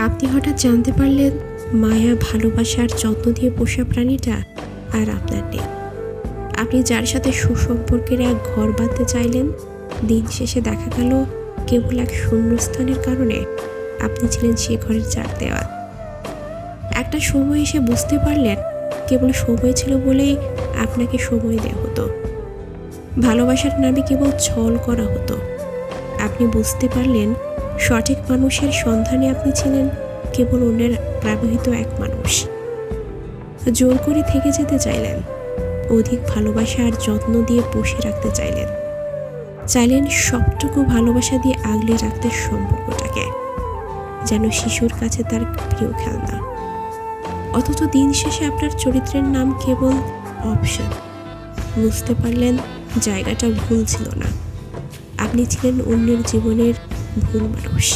আপনি হঠাৎ জানতে পারলেন মায়া ভালোবাসার যত্ন দিয়ে পোষা প্রাণীটা আর আপনার নেই। আপনি যার সাথে সুসম্পর্কের এক ঘর বাঁধতে চাইলেন, দিন শেষে দেখা গেল কেবল এক শূন্যস্থানের কারণে আপনি ছিলেন সে ঘরের চার দেওয়াল। একটা সময় এসে বুঝতে পারলেন কেবল সময় ছিল বলেই আপনাকে সময় দেওয়া হতো। ভালোবাসার নামে কেবল ছল করা হতো। আপনি বুঝতে পারলেন সঠিক মানুষের সন্ধানে আপনি ছিলেন কেবল অন্যের ব্যবহৃত এক মানুষ। জোর করে থেকে যেতে চাইলেন। অধিক ভালোবাসা আর যত্ন দিয়ে পুষে রাখতে চাইলেন। চাইলেন সবটুকু ভালোবাসা দিয়ে আগলে রাখতে সম্পর্কটাকে। যেন শিশুর কাছে তার প্রিয় খেলনা। অথচ দিন শেষে আপনার চরিত্রের নাম কেবল অপশন। বুঝতে পারলেন জায়গাটা ভুল ছিল না। আপনি ছিলেন অন্যের জীবনের ভুল মানুষ